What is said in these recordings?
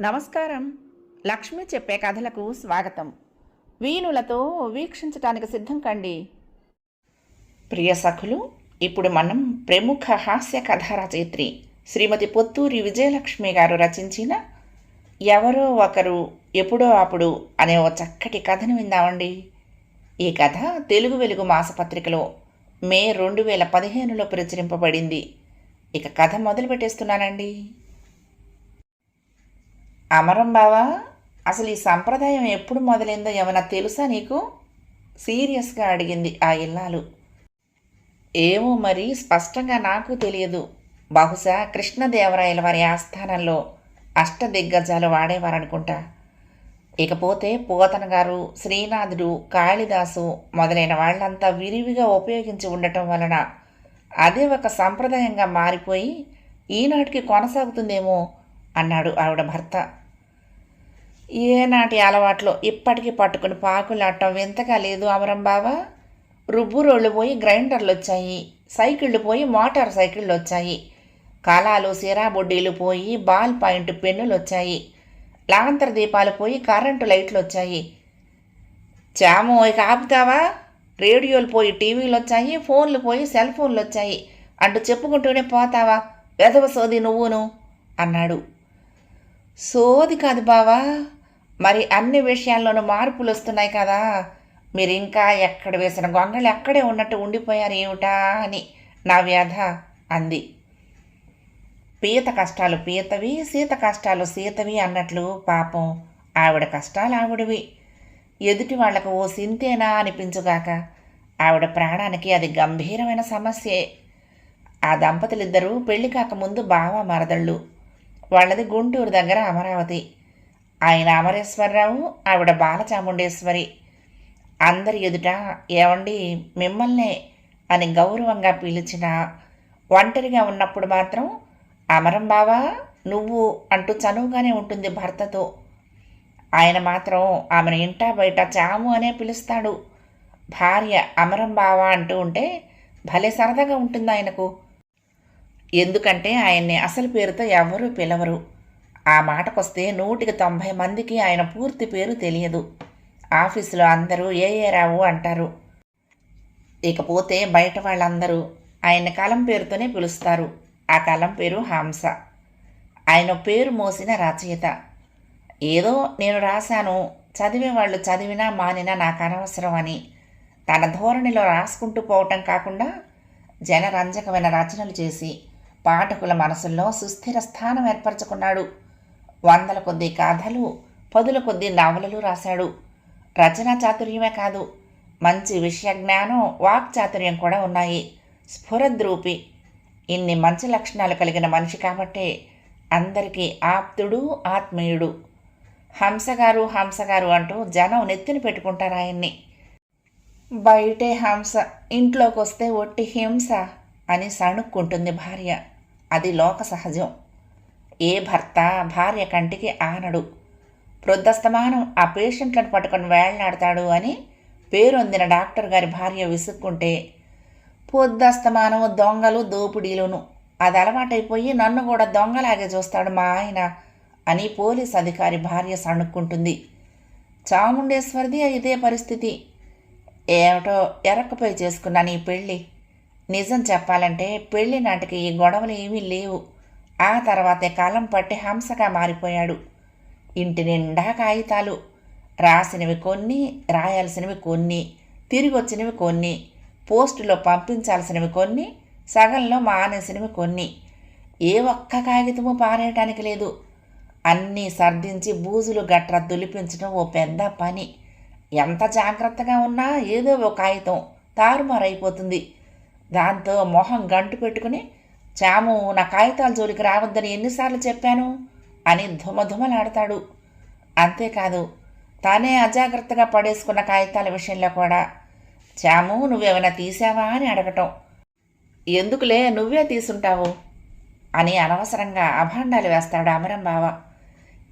నమస్కారం. లక్ష్మి చెప్పే కథలకు స్వాగతం. వీణులతో వీక్షించటానికి సిద్ధం కండి. ప్రియ సఖులు ఇప్పుడు మనం ప్రముఖ హాస్య కథా రచయిత్రి శ్రీమతి పొత్తూరి విజయలక్ష్మి గారు రచించిన ఎవరో ఒకరు ఎప్పుడో అప్పుడు అనే ఓ చక్కటి కథను విందామండి. ఈ కథ తెలుగు వెలుగు మాసపత్రికలో మే రెండు వేల పదిహేనులో ప్రచురింపబడింది. ఇక కథ మొదలు పెట్టేస్తున్నానండి అమరం బావా అసలు ఈ సంప్రదాయం ఎప్పుడు మొదలైందో ఏమైనా తెలుసా నీకు? సీరియస్గా అడిగింది ఆ ఇల్లాలు. ఏమో మరి స్పష్టంగా నాకు తెలియదు. బహుశా కృష్ణదేవరాయల వారి ఆస్థానంలో అష్టదిగ్గజాలు వాడేవారనుకుంటా. ఇకపోతే పోతన గారు శ్రీనాథుడు కాళిదాసు మొదలైన వాళ్ళంతా విరివిగా ఉపయోగించి ఉండటం వలన అదే ఒక సంప్రదాయంగా మారిపోయి ఈనాటికి కొనసాగుతుందేమో అన్నాడు ఆవిడ భర్త. ఏనాటి అలవాట్లో ఇప్పటికీ పట్టుకుని పాకులాడటం వింతగా లేదు అమరం బావా? రుబ్బు రోళ్ళు పోయి గ్రైండర్లు వచ్చాయి సైకిళ్ళు పోయి మోటార్ సైకిళ్ళు వచ్చాయి కళాలు సిరా బొడ్డీలు పోయి బాల్ పాయింట్ పెన్నులు వచ్చాయి లాంతర్ దీపాలు పోయి కరెంటు లైట్లు వచ్చాయి చాము ఇక ఆపుతావా? రేడియోలు పోయి టీవీలు వచ్చాయి ఫోన్లు పోయి సెల్ ఫోన్లు వచ్చాయి అంటూ చెప్పుకుంటూనే పోతావా? వెధవ సోది నువ్వును అన్నాడు. సోది కాదు బావా మరి అన్ని విషయాల్లోనూ మార్పులు వస్తున్నాయి కదా. మీరు ఇంకా ఎక్కడ వేసిన గొంగళి అక్కడే ఉన్నట్టు ఉండిపోయారు ఏమిటా అని నా వ్యాధ అంది. పీత కష్టాలు పీతవి సీత కష్టాలు సీతవి అన్నట్లు పాపం ఆవిడ కష్టాలు ఆవిడవి. ఎదుటి వాళ్ళకు ఓ సింతేనా అనిపించుగాక ఆవిడ ప్రాణానికి అది గంభీరమైన సమస్యే. ఆ దంపతులిద్దరూ పెళ్ళి కాకముందు బావ మరదళ్ళు. వాళ్ళది గుంటూరు దగ్గర అమరావతి. ఆయన అమరేశ్వరరావు ఆవిడ బాలచాముండేశ్వరి. అందరి ఎదుట ఏమండి మిమ్మల్నే అని గౌరవంగా పిలిచిన ఒంటరిగా ఉన్నప్పుడు మాత్రం అమరం బావా నువ్వు అంటూ చనువుగానే ఉంటుంది భర్తతో. ఆయన మాత్రం ఆమెను ఇంటా బయట చాము అనే పిలుస్తాడు. భార్య అమరం బావా అంటూ ఉంటే భలే సరదాగా ఉంటుంది ఆయనకు. ఎందుకంటే ఆయన్ని అసలు పేరుతో ఎవరూ పిలవరు. ఆ మాటకొస్తే నూటికి తొంభై మందికి ఆయన పూర్తి పేరు తెలియదు. ఆఫీసులో అందరూ ఏఏ రావు అంటారు. ఇకపోతే బయట వాళ్ళందరూ ఆయన కలం పేరుతోనే పిలుస్తారు. ఆ కలం పేరు హంస. ఆయన పేరు మోసిన రచయిత. ఏదో నేను రాశాను చదివే వాళ్ళు చదివినా మానినా నాకు అనవసరం అని. తన ధోరణిలో రాసుకుంటూ పోవటం కాకుండా జనరంజకమైన రచనలు చేసి పాఠకుల మనసుల్లో సుస్థిర స్థానం ఏర్పరచుకున్నాడు. వందల కొద్ది కథలు పదుల కొద్ది నవలలు రాశాడు. రచనా చాతుర్యమే కాదు మంచి విషయ జ్ఞానం వాక్ చాతుర్యం కూడా ఉన్నాయి. స్ఫురద్రూపి. ఇన్ని మంచి లక్షణాలు కలిగిన మనిషి కాబట్టే అందరికీ ఆప్తుడు ఆత్మీయుడు. హంసగారు హంసగారు అంటూ జనం నెత్తిని పెట్టుకుంటారు ఆయన్ని. బయటే హంస ఇంట్లోకి వస్తే ఒట్టి హింస అని సణుక్కుంటుంది భార్య. అది లోక సహజం. ఏ భర్త భార్య కంటికి ఆనడు. ప్రొద్దస్తమానం ఆ పేషెంట్లను పట్టుకొని వేళ్ళాడతాడు అని పేరొందిన డాక్టర్ గారి భార్య విసుక్కుంటే పొద్దస్తమానం దొంగలు దోపిడీలును. అది అలవాటైపోయి నన్ను కూడా దొంగలాగే చూస్తాడు మా ఆయన అని పోలీస్ అధికారి భార్య సణుక్కుంటుంది. చాముండేశ్వరిది ఇదే పరిస్థితి. ఏమిటో ఎరక్కపై చేసుకున్నాను ఈ పెళ్ళి. నిజం చెప్పాలంటే పెళ్ళి నాటికి ఈ గొడవలు ఏమీ లేవు. ఆ తర్వాతే కాలం పట్టి హంసగా మారిపోయాడు. ఇంటి నిండా కాగితాలు. రాసినవి కొన్ని రాయాల్సినవి కొన్ని తిరిగి వచ్చినవి కొన్ని పోస్టులో పంపించాల్సినవి కొన్ని సగంలో మానేసినవి కొన్ని. ఏ ఒక్క కాగితము పారేయటానికి లేదు. అన్నీ సర్దించి బూజులు గట్ర దులిపించడం ఓ పెద్ద పని. ఎంత జాగ్రత్తగా ఉన్నా ఏదో ఒక కాగితం తారుమారైపోతుంది. దాంతో మొహం గంటు పెట్టుకుని చాము నా కాగితాల జోలికి రావద్దని ఎన్నిసార్లు చెప్పాను? అని ధుమధుమలాడతాడు. అంతేకాదు తానే అజాగ్రత్తగా పడేసుకున్న కాగితాల విషయంలో కూడా. చాము నువ్వేమైనా తీసావా అని అడగటం. ఎందుకులే నువ్వే తీసుంటావు? అని అనవసరంగా అభాండాలు వేస్తాడు అమరం బావ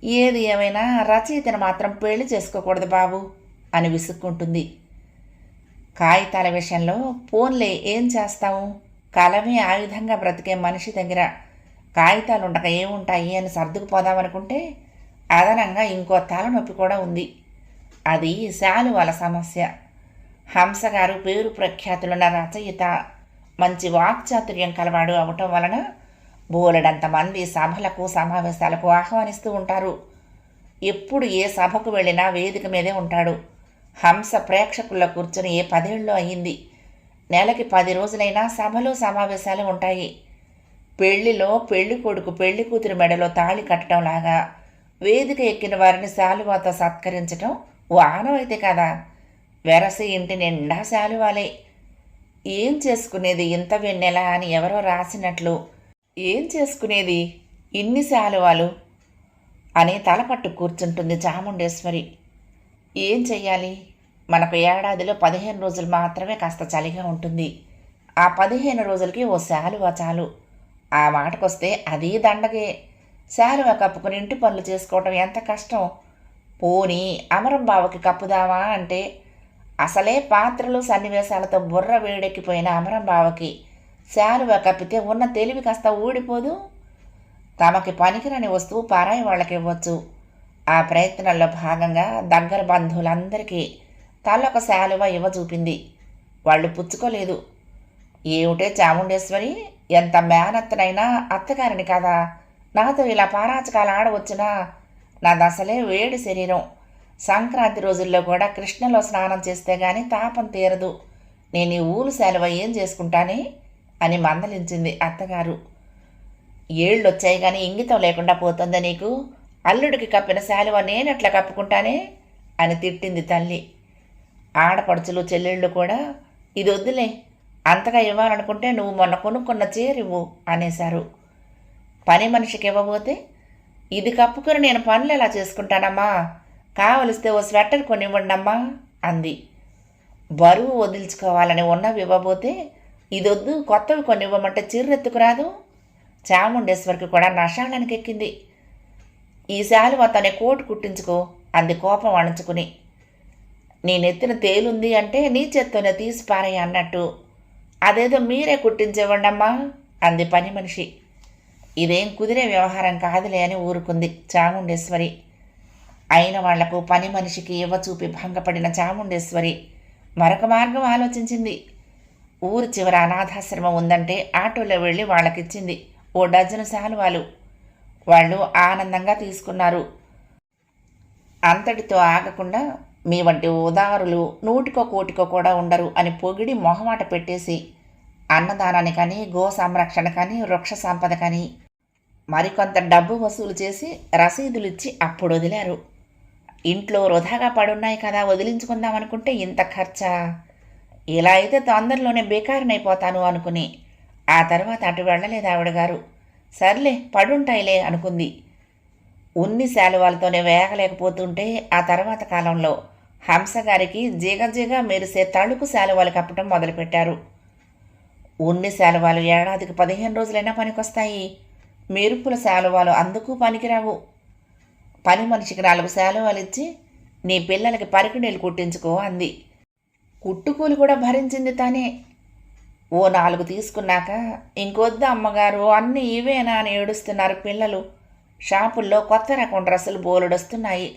ఏది ఏమైనా రచయితను మాత్రం పెళ్ళి చేసుకోకూడదు బాబు అని విసుక్కుంటుంది. కాగితాల విషయంలో ఫోన్లే ఏం చేస్తాము కలమే ఆయుధంగా బ్రతికే మనిషి దగ్గర కాగితాలు ఉండక ఏముంటాయి అని సర్దుకుపోదామనుకుంటే అదనంగా ఇంకో తలనొప్పి కూడా ఉంది. అది శాలువాల సమస్య. హంసగారు పేరు ప్రఖ్యాతులున్న రచయిత మంచి వాక్చాతుర్యం కలవాడు అవటం వలన బోలెడంతమంది సభలకు సమావేశాలకు ఆహ్వానిస్తూ ఉంటారు. ఎప్పుడు ఏ సభకు వెళ్ళినా వేదిక మీదే ఉంటాడు. హంస ప్రేక్షకుల్లో కూర్చుని ఏ పదేళ్ళు అయ్యింది. నెలకి పది రోజులైనా సభలు సమావేశాలు ఉంటాయి. పెళ్ళిలో పెళ్ళి కొడుకు పెళ్ళి కూతురు మెడలో తాళి కట్టడం లాగా వేదిక ఎక్కిన వారిని శాలువాతో సత్కరించటం ఓ ఆనవైతే కదా. వెరసి ఇంటి నిండా శాలువాలే. ఏం చేసుకునేది ఇంత వెన్నెల అని ఎవరో రాసినట్లు. ఏం చేసుకునేది? ఇన్ని శాలువాలు? అని తలపట్టు కూర్చుంటుంది చాముండేశ్వరి. ఏం చెయ్యాలి? మనకు ఏడాదిలో పదిహేను రోజులు మాత్రమే కాస్త చలిగా ఉంటుంది. ఆ పదిహేను రోజులకి ఓ శాలువా చాలు. ఆ మాటకొస్తే అది దండగే. శాలువ కప్పుకుని ఇంటి పనులు చేసుకోవటం ఎంత కష్టం. పోనీ అమరం బావకి కప్పుదామా అంటే అసలే పాత్రలు సన్నివేశాలతో బుర్ర వేడెక్కిపోయిన అమరం బావకి శాలువా కప్పితే ఉన్న తెలివి కాస్త ఊడిపోదు? తమకి పనికిరాని వస్తువు పారాయి వాళ్ళకి ఇవ్వచ్చు. ఆ ప్రయత్నంలో భాగంగా దగ్గర బంధువులందరికీ తలొక శాలువ ఇవ్వ చూపింది వాళ్ళు పుచ్చుకోలేదు. ఏమిటే చాముండేశ్వరి? ఎంత మేనత్తనైనా అత్తగారిని కదా? నాతో ఇలా పారాచకాలు ఆడవచ్చునా? నాది అసలే వేడి శరీరం. సంక్రాంతి రోజుల్లో కూడా కృష్ణలో స్నానం చేస్తే గాని తాపం తీరదు. నేను ఈ ఊలు శాలువ ఏం చేసుకుంటానే? అని మందలించింది అత్తగారు. ఏళ్ళు వచ్చాయి కానీ ఇంగితం లేకుండా పోతుందా నీకు? అల్లుడికి కప్పిన శాలువ నేనెట్లా కప్పుకుంటానే? అని తిట్టింది తల్లి. ఆడపడుచులు చెల్లెళ్ళు కూడా ఇది వద్దులే అంతగా ఇవ్వాలనుకుంటే నువ్వు మొన్న కొనుక్కున్న చేరివ్వు అనేశారు. పని మనిషికి ఇవ్వబోతే ఇది కప్పుకొని నేను పనులు ఎలా చేసుకుంటానమ్మా? కావలిస్తే ఓ స్వెటర్ కొనివ్వండమ్మా అంది. బరువు వదిలించుకోవాలని ఉన్నవి ఇవ్వబోతే ఇదొద్దు కొత్తవి కొనివ్వమంటే చిర్రెత్తుకురాదు చాముండేశ్వరికి కూడా నషాళానికి ఎక్కింది ఈ శాలువ తనే కోటు కుట్టించుకో అంది కోపం అణుచుకుని. నీ నెత్తిన తేలుంది అంటే నీ చేత్తోనే తీసి అన్నట్టు. అదేదో మీరే కుట్టించేవ్వండమ్మా అంది పని మనిషి. ఇదేం కుదిరే వ్యవహారం కాదులే అని ఊరుకుంది చాముండేశ్వరి. అయిన వాళ్ళకు పని మనిషికి ఇవ్వ చూపి భంగపడిన చాముండేశ్వరి మరొక మార్గం ఆలోచించింది. ఊరు చివర అనాథాశ్రమం ఉందంటే ఆటోలో వెళ్ళి వాళ్ళకిచ్చింది ఓ డజను శాలువాలు. వాళ్ళు ఆనందంగా తీసుకున్నారు. అంతటితో ఆగకుండా మీ వంటి ఉదారులు నూటికో కోటికో కూడా ఉండరు అని పొగిడి మొహమాట పెట్టేసి అన్నదానాన్ని కానీ గో సంరక్షణకని వృక్ష సంపద కానీ మరికొంత డబ్బు వసూలు చేసి రసీదులు ఇచ్చి అప్పుడు వదిలారు. ఇంట్లో వృధాగా పడున్నాయి కదా వదిలించుకుందాం అనుకుంటే ఇంత ఖర్చా? ఇలా అయితే తొందరలోనే బేకారనైపోతాను అనుకుని ఆ తర్వాత అటు వెళ్ళలేదు ఆవిడ గారు. సర్లే పడుంటాయిలే అనుకుంది. ఉన్ని శాలువాలతోనే వేగలేకపోతుంటే ఆ తర్వాత కాలంలో హంసగారికి జీగ జీగ మెరిసే తళుకు శాలువాలు కప్పటం మొదలుపెట్టారు. ఉన్ని శాలువాలు ఏడాదికి పదిహేను రోజులైనా పనికొస్తాయి. మెరుపుల శాలువాలు అందుకు పనికిరావు. పని మనిషికి నాలుగు శాలువాలు ఇచ్చి నీ పిల్లలకి పరికిణీలు కుట్టించుకో అంది. కుట్టుకూలు కూడా భరించింది తానే. ఓ నాలుగు తీసుకున్నాక ఇంకొద్దు అమ్మగారు అన్నీ ఇవేనా అని ఏడుస్తున్నారు పిల్లలు. షాపుల్లో కొత్త రకం డ్రెస్సులు బోలెడొస్తున్నాయి.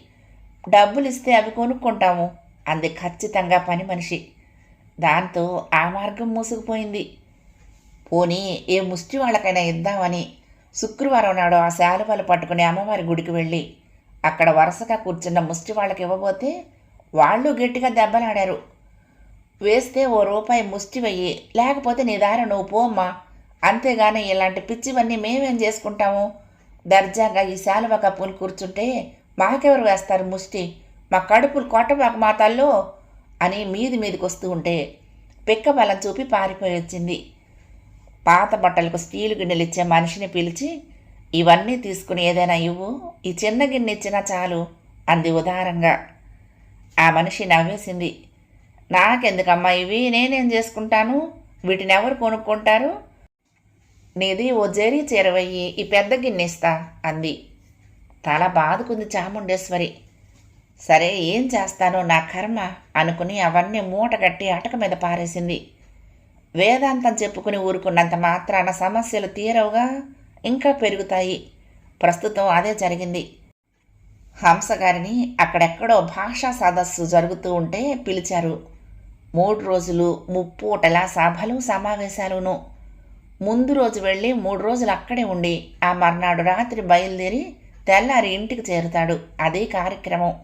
డబ్బులు ఇస్తే అవి కొనుక్కుంటాము. అంది ఖచ్చితంగా పని మనిషి. దాంతో ఆ మార్గం మూసుకుపోయింది. పోనీ ఏ ముష్టి వాళ్ళకైనా ఇద్దామని శుక్రవారం నాడు ఆ శాలువలు పట్టుకుని అమ్మవారి గుడికి వెళ్ళి అక్కడ వరుసగా కూర్చున్న ముష్టి వాళ్ళకి ఇవ్వబోతే వాళ్ళు గట్టిగా దెబ్బలాడారు. వేస్తే ఓ రూపాయి ముష్టి వెయ్యి లేకపోతే నీ దారి నువ్వు పోమ్మా అంతేగాని ఇలాంటి పిచ్చివన్నీ మేమేం చేసుకుంటాము? దర్జాగా ఈ శాలువ కప్పుని కూర్చుంటే మాకెవరు వేస్తారు ముష్టి? మా కడుపులు కొట్టబాకు మాతాల్లో? అని మీది మీదికి వస్తూ ఉంటే పిక్క బలం చూపి పారిపోయి వచ్చింది పాత బట్టలకు స్టీలు గిన్నెలు ఇచ్చే మనిషిని పిలిచి ఇవన్నీ తీసుకుని ఏదైనా ఇవ్వు ఈ చిన్న గిన్నె ఇచ్చినా చాలు అంది ఉదారంగా. ఆ మనిషి నవ్వేసింది. నాకెందుకమ్మా ఇవి? నేనేం చేసుకుంటాను? వీటిని ఎవరు కొనుక్కుంటారు? నీది ఓ జరీ చేరవయ్యి ఈ పెద్ద గిన్నెస్తా అంది. తల బాదుకుంది చాముండేశ్వరి. సరే ఏం చేస్తానో నా కర్మ అనుకుని అవన్నీ మూట కట్టి అటక మీద పారేసింది. వేదాంతం చెప్పుకుని ఊరుకున్నంత మాత్రాన సమస్యలు తీరవుగా ఇంకా పెరుగుతాయి. ప్రస్తుతం అదే జరిగింది. హంసగారిని అక్కడెక్కడో భాషా సదస్సు జరుగుతూ ఉంటే పిలిచారు. మూడు రోజులు ముప్పూటల సభలు సమావేశాలును. ముందు రోజు వెళ్ళి మూడు రోజులు అక్కడే ఉండి ఆ మర్నాడు రాత్రి బయలుదేరి తెల్లారి ఇంటికి చేరుతాడు. అదే కార్యక్రమం.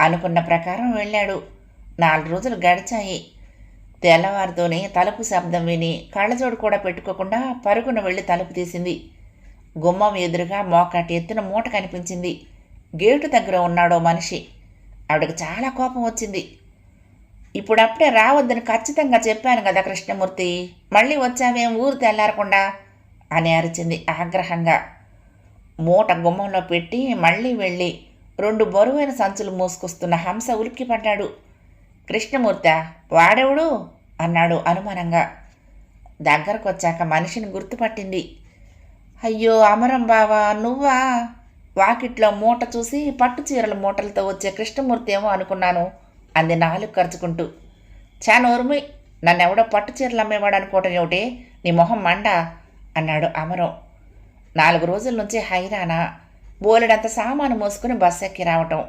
అనుకున్న ప్రకారం వెళ్ళాడు. నాలుగు రోజులు గడిచాయి. తెల్లవారితోనే తలుపు శబ్దం విని కళ్ళజోడు కూడా పెట్టుకోకుండా పరుగున వెళ్ళి తలుపు తీసింది. గుమ్మం ఎదురుగా మోకాటి ఎత్తున మూట కనిపించింది. గేటు దగ్గర ఉన్నాడో మనిషి. ఆవిడకి చాలా కోపం వచ్చింది. ఇప్పుడప్పుడే రావద్దని ఖచ్చితంగా చెప్పాను కదా కృష్ణమూర్తి. మళ్ళీ వచ్చావేం ఊరు తెల్లారకుండా? అని అరిచింది ఆగ్రహంగా. మూట గుమ్మంలో పెట్టి మళ్ళీ వెళ్ళి రెండు బరువైన సంచులు మోసుకొస్తున్న హంస ఉలిక్కిపడ్డాడు కృష్ణమూర్త వాడెవడు? అన్నాడు అనుమానంగా. దగ్గరకు వచ్చాక మనిషిని గుర్తుపట్టింది. అయ్యో అమరం బావా నువ్వా? వాకిట్లో మూట చూసి పట్టు చీరల మూటలతో వచ్చే కృష్ణమూర్తి ఏమో అనుకున్నాను అంది నాలుగు ఖర్చుకుంటూ చానోరుమి నన్ను నన్నెవడో పట్టు చీరలు అమ్మేవాడు అనుకోవటం ఏమిటి? నీ మొహం మండ? అన్నాడు అమరం. నాలుగు రోజుల నుంచి హైరానా బోలెడంత సామాను మోసుకుని బస్సు ఎక్కి రావటం.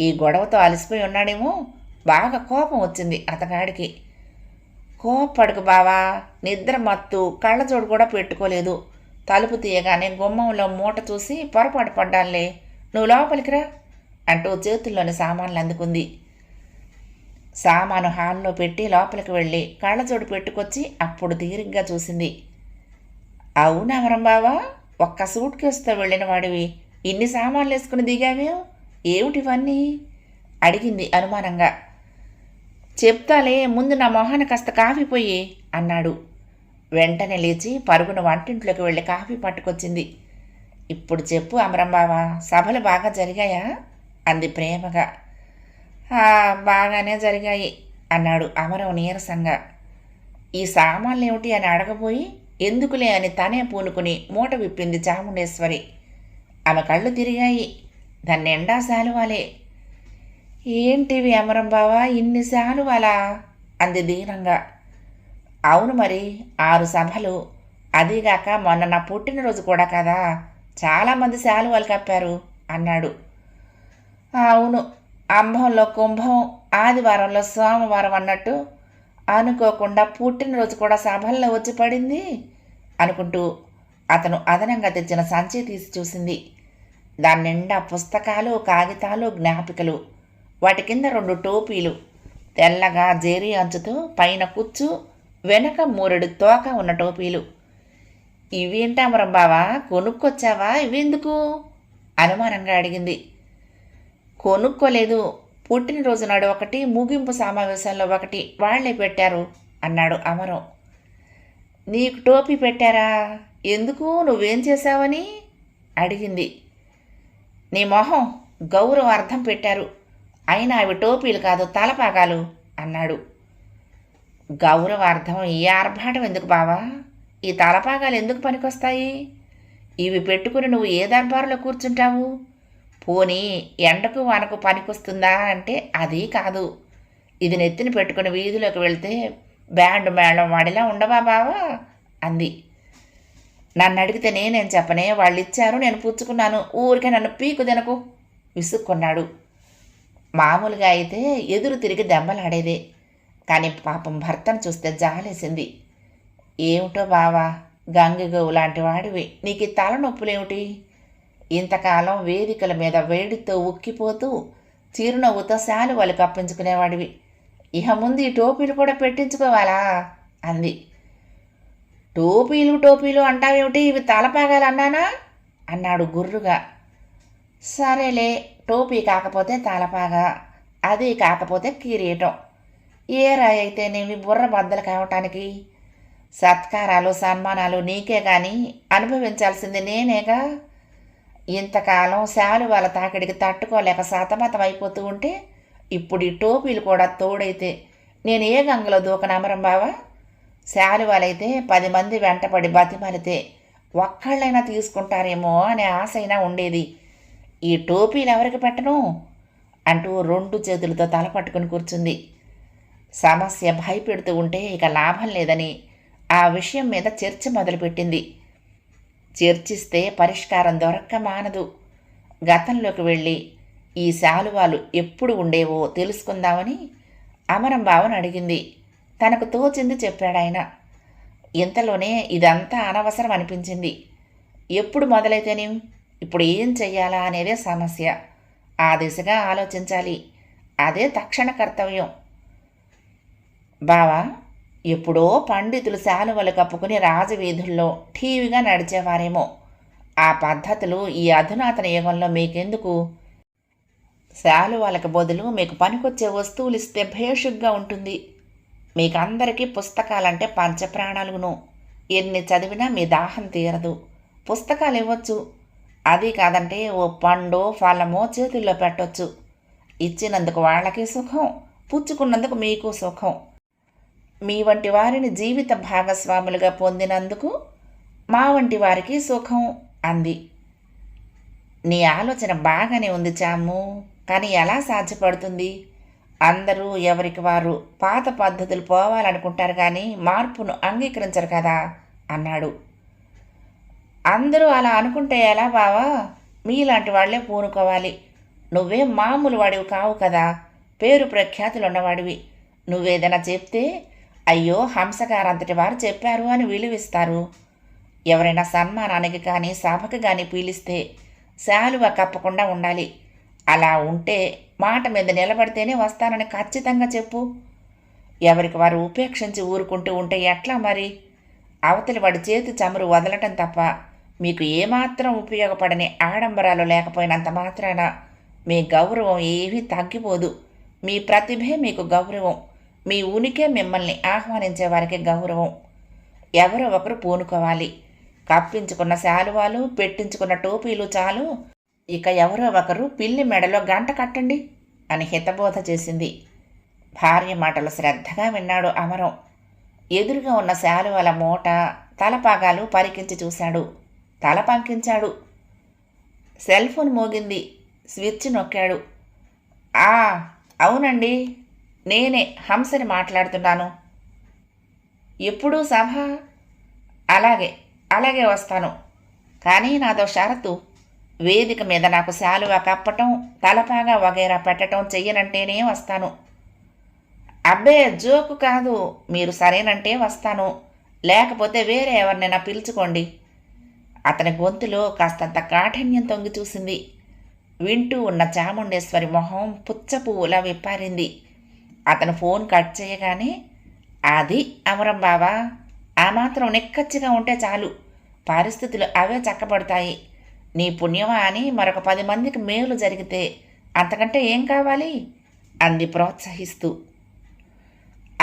ఈ గొడవతో అలసిపోయి ఉన్నాడేమో? బాగా కోపం వచ్చింది అతగాడికి. కోప్పడుకు బావా నిద్ర మత్తు కళ్ళజోడు కూడా పెట్టుకోలేదు. తలుపు తీయగానే గుమ్మంలో మూట చూసి పొరపాటు పడ్డానులే. నువ్వు లోపలికి రా అంటూ చేతుల్లోని సామాన్లు అందుకుంది. సామాను హాల్లో పెట్టి లోపలికి వెళ్ళి కళ్ళజోడు పెట్టుకొచ్చి అప్పుడు తీరిగ్గా చూసింది. అవునా అమరం బావా? ఒక్క సూట్ కేసుతో వెళ్ళిన వాడివి. ఇన్ని సామాన్లు వేసుకుని దిగావే? ఏమిటివన్నీ అడిగింది అనుమానంగా. చెప్తాలే ముందు నా మొహాన కాస్త కాఫీ పోయి అన్నాడు. వెంటనే లేచి పరుగున వంటింట్లోకి వెళ్ళి కాఫీ పట్టుకొచ్చింది. ఇప్పుడు చెప్పు అమరంబావా సభలు బాగా జరిగాయా? అంది ప్రేమగా. బాగానే జరిగాయి అన్నాడు అమరం నీరసంగా. ఈ సామాన్లు ఏమిటి అని అడగబోయి ఎందుకులే అని తనే పూనుకుని మూట విప్పింది చాముండేశ్వరి. ఆమె కళ్ళు తిరిగాయి. దాన్నిండా శాలువాలే. ఏంటివి అమరం బావా ఇన్ని శాలువాలా? అంది దీనంగా. అవును మరి ఆరు సభలు. అదీగాక మొన్న నా పుట్టినరోజు కూడా కదా. చాలామంది శాలువాలు కప్పారు అన్నాడు. అవును అంభంలో కుంభం ఆదివారంలో సోమవారం అన్నట్టు అనుకోకుండా పుట్టినరోజు కూడా సభల్లో వచ్చి పడింది అనుకుంటూ అతను అదనంగా తెచ్చిన సంచి తీసి చూసింది. దాని నిండా పుస్తకాలు కాగితాలు జ్ఞాపికలు వాటి కింద రెండు టోపీలు తెల్లగా జేరీ అంచుతో పైన కుచ్చు వెనక మూరెడు తోక ఉన్న టోపీలు. ఇవేంటామరం బావా కొనుక్కొచ్చావా? ఇవెందుకు? అనుమానంగా అడిగింది. కొనుక్కోలేదు పుట్టినరోజు నాడు ఒకటి ముగింపు సమావేశంలో ఒకటి వాళ్ళే పెట్టారు అన్నాడు అమరం. నీకు టోపీ పెట్టారా? ఎందుకు? నువ్వేం చేశావని? అడిగింది. నీ మొహం గౌరవ అర్థం పెట్టారు. అయినా అవి టోపీలు కాదు తలపాగాలు అన్నాడు. గౌరవ అర్థం ఈ ఆర్భాటం ఎందుకు బావా? ఈ తలపాగాలు ఎందుకు పనికొస్తాయి? ఇవి పెట్టుకుని నువ్వు ఏ దర్బారులో కూర్చుంటావు? పోనీ ఎండకు వానకు పనికొస్తుందా అంటే అది కాదు. ఇది నెత్తిన పెట్టుకుని వీధిలోకి వెళ్తే బ్యాండ్ మేళం వాడిలా ఉండవా బావా? అంది. నన్ను అడిగితేనే నేను చెప్పనే? వాళ్ళు ఇచ్చారు నేను పుచ్చుకున్నాను. ఊరికే నన్ను పీకు తినకు విసుక్కున్నాడు. మామూలుగా అయితే ఎదురు తిరిగి దెబ్బలాడేదే. కానీ పాపం భర్తను చూస్తే జాలేసింది. ఏమిటో బావా? గంగిగోవు లాంటి వాడివి. నీకు ఈ తలనొప్పులేమిటి? ఇంతకాలం వేదికల మీద వేడితో ఉక్కిపోతూ చిరునవ్వుతో శాలువాలు కప్పించుకునేవాడివి. ఇహ ముందు ఈ టోపీలు కూడా పెట్టించుకోవాలా? అంది. టోపీలు టోపీలు అంటావేమిటి? ఇవి తలపాగాలన్నానా అన్నాడు గుర్రుగా. సరేలే టోపీ కాకపోతే తలపాగా అది కాకపోతే కిరీటం. ఏ రాయి అయితేనేమి బుర్ర బద్దలు కావటానికి? సత్కారాలు సన్మానాలు నీకే కానీ అనుభవించాల్సింది నేనేగా? ఇంతకాలం శాలువాల తాకిడికి తట్టుకోలేక సతమతం అయిపోతూ ఉంటే ఇప్పుడు ఈ టోపీలు కూడా తోడైతే నేను ఏ గంగలో దూకనమరం బావా? శాలువాలైతే పది మంది వెంటపడి బతిమలితే ఒక్కళ్ళైనా తీసుకుంటారేమో అనే ఆశ అయినా ఉండేది. ఈ టోపీలు ఎవరికి పెట్టను? అంటూ రెండు చేతులతో తల పట్టుకుని కూర్చుంది. సమస్య భయపెడుతూ ఉంటే ఇక లాభం లేదని ఆ విషయం మీద చర్చ మొదలుపెట్టింది. చర్చిస్తే పరిష్కారం దొరక్క మానదు గతంలోకి వెళ్ళి ఈ శాలువాలు ఎప్పుడు ఉండేవో తెలుసుకుందామని అమరం భావన అడిగింది. తనకు తోచింది చెప్పాడాయన ఇంతలోనే ఇదంతా అనవసరం అనిపించింది. ఎప్పుడు మొదలైతేనేం ఇప్పుడు ఏం చెయ్యాలా అనేదే సమస్య. ఆ దిశగా ఆలోచించాలి. అదే తక్షణ కర్తవ్యం. బావా ఎప్పుడో పండితులు శాలువలు కప్పుకుని రాజవీధుల్లో ఠీవిగా నడిచేవారేమో. ఆ పద్ధతులు ఈ అధునాతన యుగంలో మీకెందుకు? శాలువాలకు బదులు మీకు పనికొచ్చే వస్తువులు ఇస్తే భేషుగ్గా ఉంటుంది. మీకందరికీ పుస్తకాలంటే పంచప్రాణాలును ఎన్ని చదివినా మీ దాహం తీరదు. పుస్తకాలు ఇవ్వచ్చు అది కాదంటే ఓ పండో ఫలమో చేతుల్లో పెట్టొచ్చు. ఇచ్చినందుకు వాళ్ళకి సుఖం. పుచ్చుకున్నందుకు మీకు సుఖం. మీ వంటి వారిని జీవిత భాగస్వాములుగా పొందినందుకు మా వంటి వారికి సుఖం అంది. నీ ఆలోచన బాగానే ఉంది చాము. కానీ ఎలా సాధ్యపడుతుంది? అందరూ ఎవరికి వారు పాత పద్ధతులు పోవాలనుకుంటారు కానీ మార్పును అంగీకరించరు కదా అన్నాడు. అందరూ అలా అనుకుంటే ఎలా బావా? మీలాంటి వాళ్ళే పూనుకోవాలి. నువ్వే మామూలు వాడివి కావు కదా. పేరు ప్రఖ్యాతులు ఉన్నవాడివి నువ్వేదైనా చెప్తే అయ్యో హంసగారంతటి వారు చెప్పారు అని విలువిస్తారు. ఎవరైనా సన్మానానికి కానీ సభకు కానీ పీలిస్తే శాలువ కప్పకుండా ఉండాలి. అలా ఉంటే మాట మీద నిలబడితేనే వస్తానని ఖచ్చితంగా చెప్పు. ఎవరికి వారు ఉపేక్షించి ఊరుకుంటూ ఉంటే ఎట్లా మరి? అవతలి వాడి చేతి చమురు వదలటం తప్ప మీకు ఏమాత్రం ఉపయోగపడని ఆడంబరాలు లేకపోయినంత మాత్రాన మీ గౌరవం ఏమీ తగ్గిపోదు. మీ ప్రతిభే మీకు గౌరవం. మీ ఉనికే మిమ్మల్ని ఆహ్వానించే వారికి గౌరవం. ఎవరో ఒకరు పూనుకోవాలి. కప్పించుకున్న శాలువాలు పెట్టించుకున్న టోపీలు చాలు. ఇక ఎవరో ఒకరు పిల్లి మెడలో గంట కట్టండి అని హితబోధ చేసింది. భార్య మాటలు శ్రద్ధగా విన్నాడు అమరం. ఎదురుగా ఉన్న శాలువల మూట తలపాగాలు పరికించి చూశాడు. తల పంకించాడు. సెల్ ఫోన్ మోగింది. స్విచ్ నొక్కాడు. ఆ అవునండి. నేనే హంసని మాట్లాడుతున్నాను. ఎప్పుడూ సభ అలాగే అలాగే వస్తాను. కానీ నాదో షరతు. వేదిక మీద నాకు శాలువా కప్పటం తలపాగా వగైరా పెట్టడం చెయ్యనంటేనే వస్తాను. అబ్బే జోకు కాదు. మీరు సరేనంటే వస్తాను. లేకపోతే వేరే ఎవరినైనా పిలుచుకోండి. అతని గొంతులో కాస్తంత కాఠిన్యం తొంగి చూసింది. వింటూ ఉన్న చాముండేశ్వరి మొహం పుచ్చ పువ్వులా విప్పారింది. అతను ఫోన్ కట్ చేయగానే అది అమరం బావా ఆ మాత్రం నిక్కచ్చిగా ఉంటే చాలు. పరిస్థితులు అవే చక్కబడతాయి. నీ పుణ్యమా అని మరొక పది మందికి మేలు జరిగితే అంతకంటే ఏం కావాలి? అంది ప్రోత్సహిస్తూ.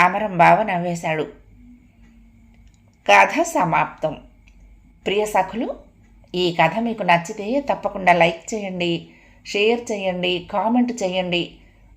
అమరం బావ నవ్వేశాడు. కథ సమాప్తం. ప్రియ సఖులు ఈ కథ మీకు నచ్చితే తప్పకుండా లైక్ చేయండి షేర్ చేయండి కామెంట్ చేయండి.